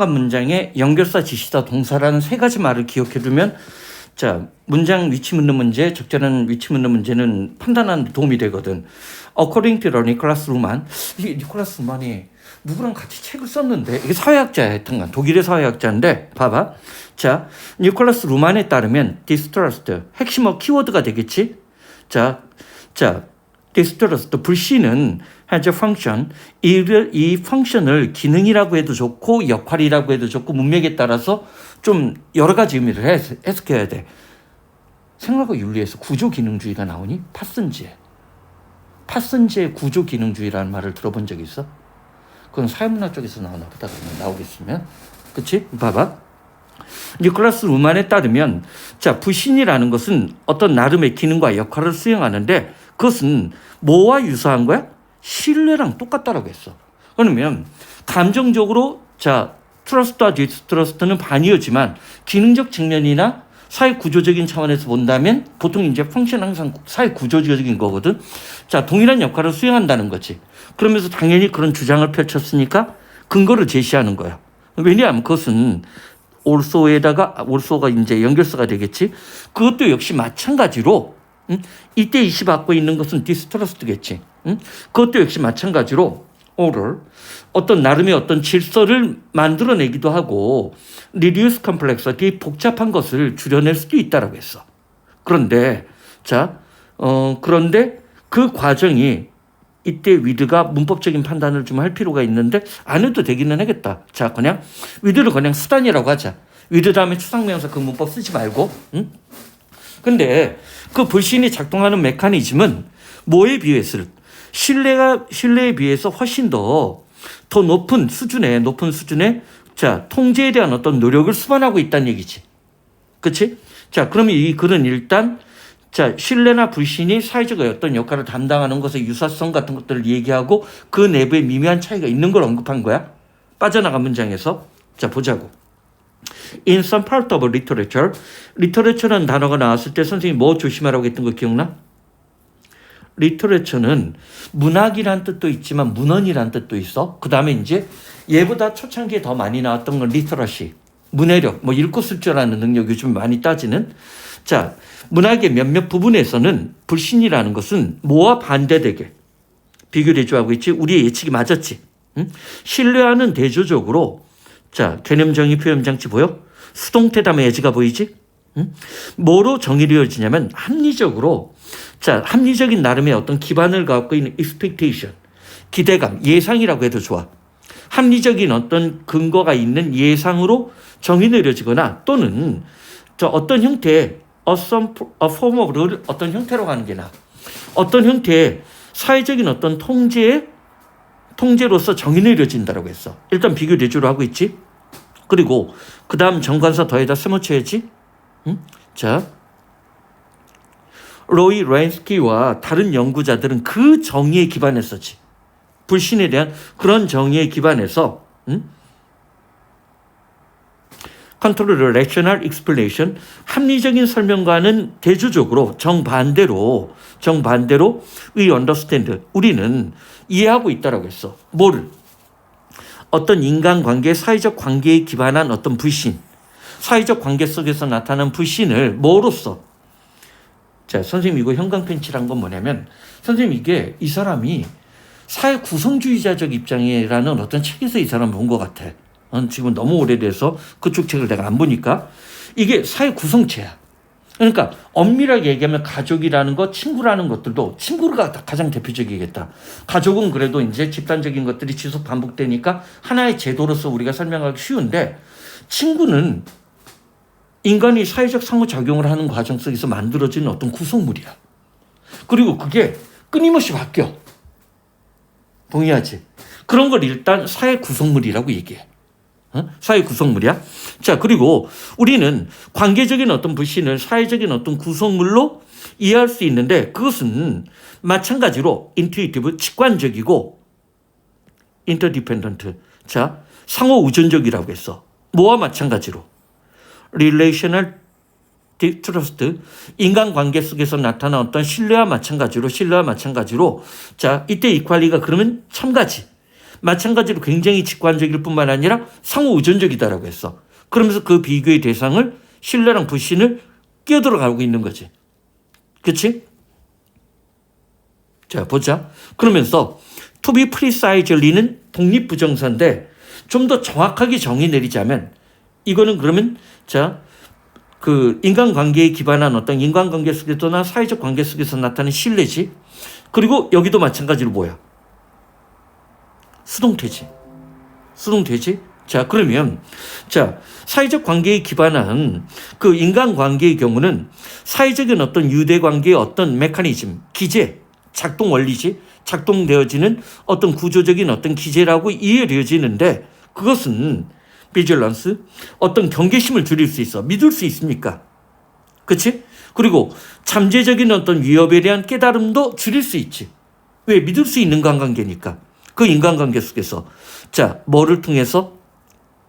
한 문장에 연결사, 지시사, 동사라는 세 가지 말을 기억해 두면 자 문장 위치 묻는 문제, 적절한 위치 묻는 문제는 판단하는 데 도움이 되거든. According to Nicholas Luhmann, 이 니콜라스 루만이 누구랑 같이 책을 썼는데 이게 사회학자야 하여튼간 독일의 사회학자인데 봐봐. 자 니콜라스 루만에 따르면 distrust 핵심어 키워드가 되겠지. 자, 자 distrust 불신은 has a function 이를 이 펑션을 기능이라고 해도 좋고 역할이라고 해도 좋고 문맥에 따라서 좀 여러 가지 의미를 해석, 해석해야 돼. 생활과 윤리에서 구조 기능주의가 나오니 파슨지에 파슨지의 구조 기능주의라는 말을 들어본 적 있어? 그건 사회문화 쪽에서 나오나 보다 그러면 나오겠으면 그치? 봐봐. 니콜라스 루만에 따르면 자 부신이라는 것은 어떤 나름의 기능과 역할을 수행하는데 그것은 뭐와 유사한 거야? 신뢰랑 똑같다라고 했어. 그러면 감정적으로 자 트러스트와 디스트러스트는 반이었지만 기능적 측면이나 사회 구조적인 차원에서 본다면 보통 이제 펑션 항상 사회 구조적인 거거든. 자 동일한 역할을 수행한다는 거지. 그러면서 당연히 그런 주장을 펼쳤으니까 근거를 제시하는 거야. 왜냐하면 그것은 올소에다가 올소가 이제 연결사가 되겠지. 그것도 역시 마찬가지로 응? 이때 이시 받고 있는 것은 디스트러스트겠지. 응? 그것도 역시 마찬가지로 오를 어떤 나름의 어떤 질서를 만들어내기도 하고 리디우스 컴플렉서티 복잡한 것을 줄여낼 수도 있다라고 했어. 그런데 자, 어 그런데 그 과정이 이때 위드가 문법적인 판단을 좀 할 필요가 있는데 안 해도 되기는 하겠다. 자, 그냥 위드를 그냥 수단이라고 하자. 위드 다음에 추상명사 그 문법 쓰지 말고. 응? 근데 그 불신이 작동하는 메커니즘은 뭐에 비해서 신뢰가 신뢰에 비해서 훨씬 더 더 높은 수준의 높은 수준의 자 통제에 대한 어떤 노력을 수반하고 있다는 얘기지. 그렇지? 자 그러면 이 글은 일단 자 신뢰나 불신이 사회적 어떤 역할을 담당하는 것의 유사성 같은 것들을 얘기하고 그 내부에 미묘한 차이가 있는 걸 언급한 거야. 빠져나간 문장에서 자 보자고. In some part of literature, literature라는 단어가 나왔을 때 선생님이 뭐 조심하라고 했던 거 기억나? 리터레처는 문학이란 뜻도 있지만 문헌이란 뜻도 있어. 그 다음에 이제 얘보다 초창기에 더 많이 나왔던 건 리터러시, 문해력, 뭐 읽고 쓸 줄 아는 능력 요즘 많이 따지는. 자, 문학의 몇몇 부분에서는 불신이라는 것은 뭐와 반대되게 비교 대조하고 있지. 우리의 예측이 맞았지. 응? 신뢰하는 대조적으로 자 개념 정의 표현 장치 보여? 수동태담의 예지가 보이지? 응? 뭐로 정의되어지냐면 합리적으로 자 합리적인 나름의 어떤 기반을 갖고 있는 expectation 기대감 예상이라고 해도 좋아 합리적인 어떤 근거가 있는 예상으로 정의 내려지거나 또는 저 어떤 형태의 a form of rule 어떤 형태로 가는 게 나. 어떤 형태의 사회적인 어떤 통제의 통제로서 정의 내려진다라고 했어. 일단 비교 대조를 하고 있지. 그리고 그 다음 정관사 더에다 세모쳐야지. 응? 자, 로이 레인스키와 다른 연구자들은 그 정의에 기반했었지. 불신에 대한 그런 정의에 기반해서 응? 컨트롤 레셔널 익스플레이션 합리적인 설명과는 대조적으로 정반대로 정반대로 we understand 우리는 이해하고 있다라고 했어. 뭐를? 어떤 인간관계 사회적 관계에 기반한 어떤 불신 사회적 관계 속에서 나타난 불신을 뭐로써 자 선생님 이거 형광 펜치란 건 뭐냐면 선생님 이게 이 사람이 사회 구성주의자적 입장이라는 어떤 책에서 이 사람 본 것 같아. 어, 지금 너무 오래돼서 그쪽 책을 내가 안 보니까 이게 사회 구성체야. 그러니까 엄밀하게 얘기하면 가족이라는 것, 친구라는 것들도 친구가 가장 대표적이겠다. 가족은 그래도 이제 집단적인 것들이 지속 반복되니까 하나의 제도로서 우리가 설명하기 쉬운데 친구는 인간이 사회적 상호작용을 하는 과정 속에서 만들어지는 어떤 구성물이야. 그리고 그게 끊임없이 바뀌어. 동의하지? 그런 걸 일단 사회 구성물이라고 얘기해. 어? 사회 구성물이야. 자, 그리고 우리는 관계적인 어떤 불신을 사회적인 어떤 구성물로 이해할 수 있는데 그것은 마찬가지로 인투이티브 직관적이고 인터디펜던트. 자, 상호 의존적이라고 했어. 뭐와 마찬가지로 relational 트러스트 인간관계 속에서 나타난 어떤 신뢰와 마찬가지로 신뢰와 마찬가지로 자 이때 이퀄리가 그러면 첨가지 마찬가지로 굉장히 직관적일 뿐만 아니라 상호 의존적이다라고 했어. 그러면서 그 비교의 대상을 신뢰랑 불신을 끼어들어가고 있는 거지. 그치? 자, 보자. 그러면서 to be precisely는 독립부정사인데 좀 더 정확하게 정의 내리자면 이거는 그러면 자, 그 인간관계에 기반한 어떤 인간관계 속에서나 사회적 관계 속에서 나타나는 신뢰지. 그리고 여기도 마찬가지로 뭐야? 수동태지. 수동태지. 자, 그러면 자, 사회적 관계에 기반한 그 인간 관계의 경우는 사회적인 어떤 유대 관계의 어떤 메커니즘, 기제, 작동 원리지, 작동되어지는 어떤 구조적인 어떤 기제라고 이해되어지는데 그것은 비질런스 어떤 경계심을 줄일 수 있어. 믿을 수 있습니까? 그치? 그리고 잠재적인 어떤 위협에 대한 깨달음도 줄일 수 있지. 왜? 믿을 수 있는 관관계니까. 그 인간관계 속에서. 자, 뭐를 통해서?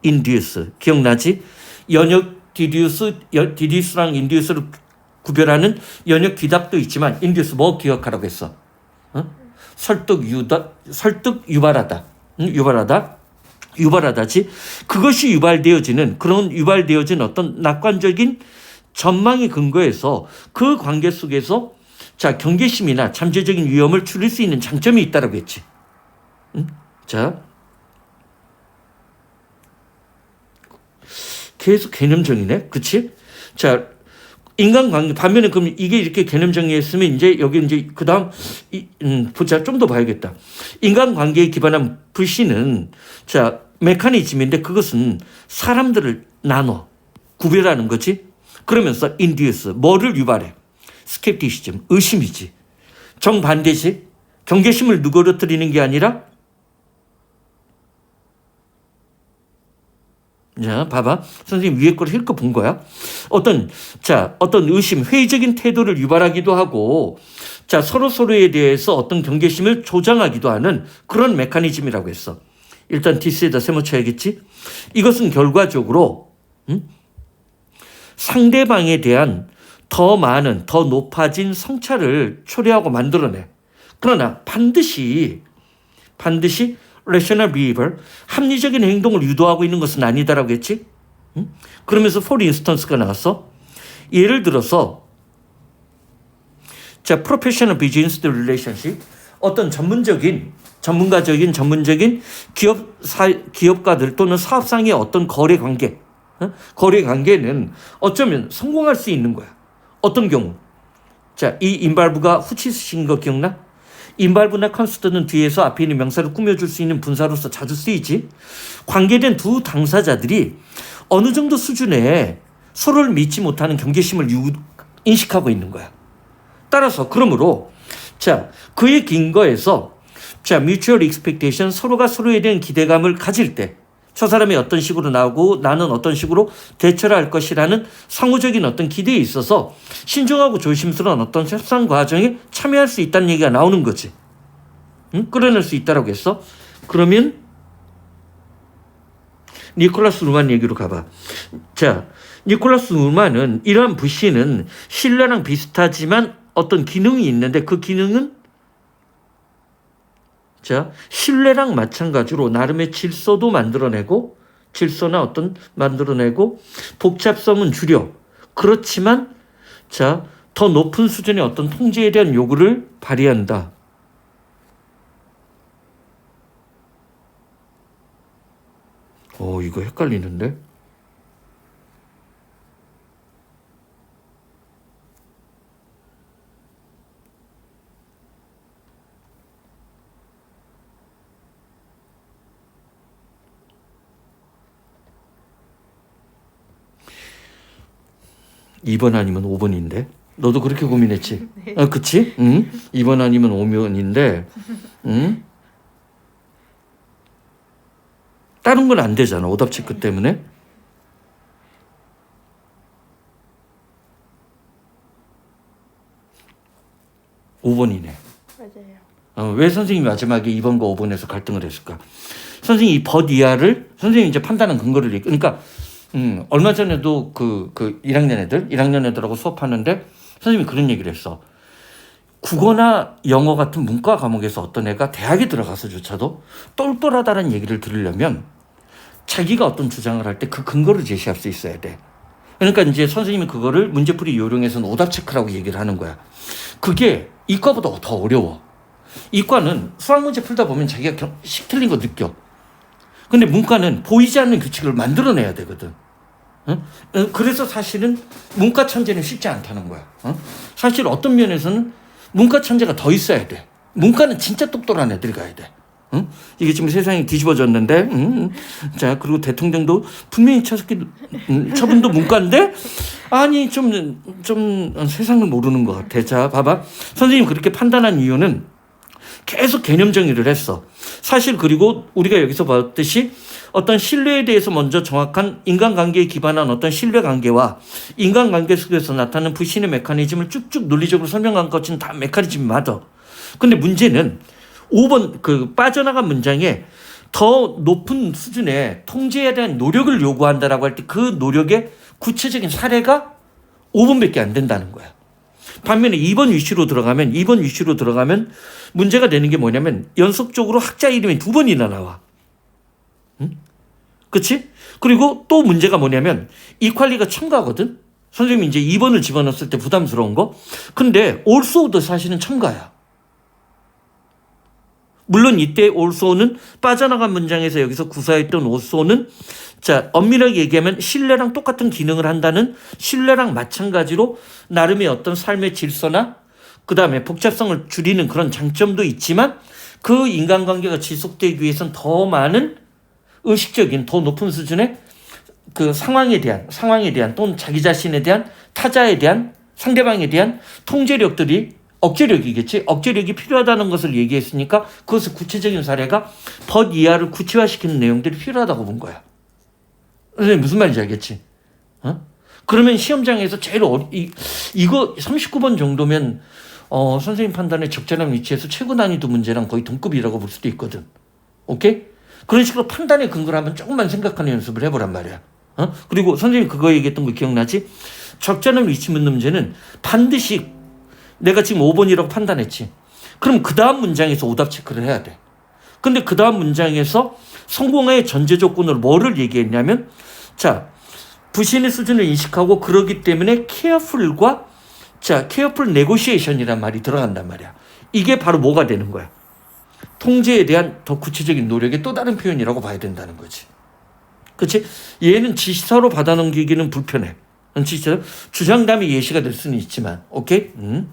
인듀스. 기억나지? 연역 디듀스, 디듀스랑 인듀스를 구별하는 연역 귀답도 있지만 인듀스 뭐 기억하라고 했어? 어? 설득 유다, 설득 유발하다. 응? 유발하다. 유발하다지. 그것이 유발되어지는 그런 유발되어진 어떤 낙관적인 전망의 근거에서 그 관계 속에서 자 경계심이나 잠재적인 위험을 줄일 수 있는 장점이 있다라고 했지. 응? 자 계속 개념정이네, 그치? 자 인간관계 반면에 그럼 이게 이렇게 개념 정리했으면 이제 여기 이제 그다음 이, 음, 보자 좀 더 봐야겠다. 인간관계에 기반한 불신은 자 메커니즘인데 그것은 사람들을 나눠 구별하는 거지. 그러면서 인디우스 뭐를 유발해? 스캡티시즘 의심이지. 정반대지. 경계심을 누그러뜨리는 게 아니라 자, 봐봐. 선생님 위에 걸 읽고 본 거야. 어떤, 자, 어떤 의심, 회의적인 태도를 유발하기도 하고, 자, 서로 서로에 대해서 어떤 경계심을 조장하기도 하는 그런 메커니즘이라고 했어. 일단 디스에다 세모쳐야겠지? 이것은 결과적으로, 음? 상대방에 대한 더 많은, 더 높아진 성찰을 초래하고 만들어내. 그러나 반드시, 반드시 rational behavior, 합리적인 행동을 유도하고 있는 것은 아니다라고 했지? 응? 그러면서 for instance가 나왔어. 예를 들어서 자, professional business relationship 어떤 전문적인 전문가적인 전문적인 기업 사 기업가들 또는 사업상의 어떤 거래 관계 어? 거래 관계는 어쩌면 성공할 수 있는 거야. 어떤 경우? 자, 이 인발부가 후치스신 거 기억나? 인발부나 컨스트는 뒤에서 앞에 있는 명사를 꾸며줄 수 있는 분사로서 자주 쓰이지. 관계된 두 당사자들이 어느 정도 수준의 서로를 믿지 못하는 경계심을 유, 인식하고 있는 거야. 따라서 그러므로 자 그의 근거에서 자 mutual expectation 서로가 서로에 대한 기대감을 가질 때 저 사람이 어떤 식으로 나오고 나는 어떤 식으로 대처를 할 것이라는 상호적인 어떤 기대에 있어서 신중하고 조심스러운 어떤 협상 과정에 참여할 수 있다는 얘기가 나오는 거지. 응? 끌어낼 수 있다라고 했어. 그러면 니콜라스 루만 얘기로 가봐. 자, 니콜라스 루만은 이러한 부시는 신뢰랑 비슷하지만 어떤 기능이 있는데 그 기능은 자, 신뢰랑 마찬가지로 나름의 질서도 만들어내고 질서나 어떤 만들어내고 복잡성은 줄여. 그렇지만 자, 더 높은 수준의 어떤 통제에 대한 요구를 발휘한다. 어, 이거 헷갈리는데? 이번 아니면 5번인데? 너도 그렇게 고민했지? 아, 그치? 응? 2번 아니면 5번인데, 응? 다른 건 안 되잖아. 오답 체크 때문에. 오번이네 맞아요. 어, 왜 선생님이 마지막에 2번과 5번에서 갈등을 했을까? 선생님이 이벗 이하를 선생님이 이제 판단한 근거를 그러니까 음, 얼마 전에도 그, 그 1학년 애들, 1학년 애들하고 수업하는데 선생님이 그런 얘기를 했어. 국어나 영어 같은 문과 과목에서 어떤 애가 대학에 들어가서조차도 똘똘하다는 얘기를 들으려면 자기가 어떤 주장을 할 때 그 근거를 제시할 수 있어야 돼. 그러니까 이제 선생님이 그거를 문제풀이 요령에서는 오답 체크라고 얘기를 하는 거야. 그게 이과보다 더 어려워. 이과는 수학 문제 풀다 보면 자기가 경- 식 틀린 거 느껴. 근데 문과는 보이지 않는 규칙을 만들어내야 되거든. 어? 어, 그래서 사실은 문과 천재는 쉽지 않다는 거야. 어? 사실 어떤 면에서는 문과 천재가 더 있어야 돼. 문과는 진짜 똑똑한 애들이 가야 돼. 응? 이게 지금 세상이 뒤집어졌는데, 음, 자 그리고 대통령도 분명히 처석기 음, 처분도 문과인데, 아니 좀좀 세상을 모르는 것 같아. 자 봐봐, 선생님 그렇게 판단한 이유는 계속 개념 정의를 했어. 사실 그리고 우리가 여기서 봤듯이 어떤 신뢰에 대해서 먼저 정확한 인간관계에 기반한 어떤 신뢰관계와 인간관계 속에서 나타나는 불신의 메커니즘을 쭉쭉 논리적으로 설명한 것은 다 메커니즘이 맞아. 근데 문제는 5번 그 빠져나간 문장에 더 높은 수준의 통제에 대한 노력을 요구한다라고 할 때 그 노력의 구체적인 사례가 5번밖에 안 된다는 거야. 반면에 2번 위치로 들어가면 2번 위치로 들어가면 문제가 되는 게 뭐냐면 연속적으로 학자 이름이 두 번이나 나와. 응? 그치? 그리고 또 문제가 뭐냐면 이퀄리가 첨가거든? 선생님이 이제 2번을 집어넣었을 때 부담스러운 거. 근데 올소도 사실은 첨가야. 물론 이때 올소는 빠져나간 문장에서 여기서 구사했던 올소는 자 엄밀하게 얘기하면 신뢰랑 똑같은 기능을 한다는 신뢰랑 마찬가지로 나름의 어떤 삶의 질서나 그 다음에 복잡성을 줄이는 그런 장점도 있지만 그 인간관계가 지속되기 위해선 더 많은 의식적인 더 높은 수준의 그 상황에 대한 상황에 대한 또는 자기 자신에 대한 타자에 대한 상대방에 대한 통제력들이 억제력이겠지 억제력이 필요하다는 것을 얘기했으니까 그것을 구체적인 사례가 벗 이하를 구체화시키는 내용들이 필요하다고 본 거야. 선생님 무슨 말인지 알겠지? 어? 그러면 시험장에서 제일 어리, 이, 이거 39번 정도면 어, 선생님 판단에 적절한 위치에서 최고 난이도 문제랑 거의 동급이라고 볼 수도 있거든. 오케이? 그런 식으로 판단의 근거를 한번 조금만 생각하는 연습을 해보란 말이야. 어? 그리고 선생님이 그거 얘기했던 거 기억나지? 적절한 위치 묻는 문제는 반드시 내가 지금 5번이라고 판단했지. 그럼 그 다음 문장에서 오답 체크를 해야 돼. 근데 그 다음 문장에서 성공의 전제 조건으로 뭐를 얘기했냐면, 자, 부신의 수준을 인식하고 그러기 때문에 careful과 자, careful negotiation이란 말이 들어간단 말이야. 이게 바로 뭐가 되는 거야? 통제에 대한 더 구체적인 노력의 또 다른 표현이라고 봐야 된다는 거지. 그치? 얘는 지시서로 받아넘기기는 불편해. 지시서 주장담이 예시가 될 수는 있지만, 오케이? 음.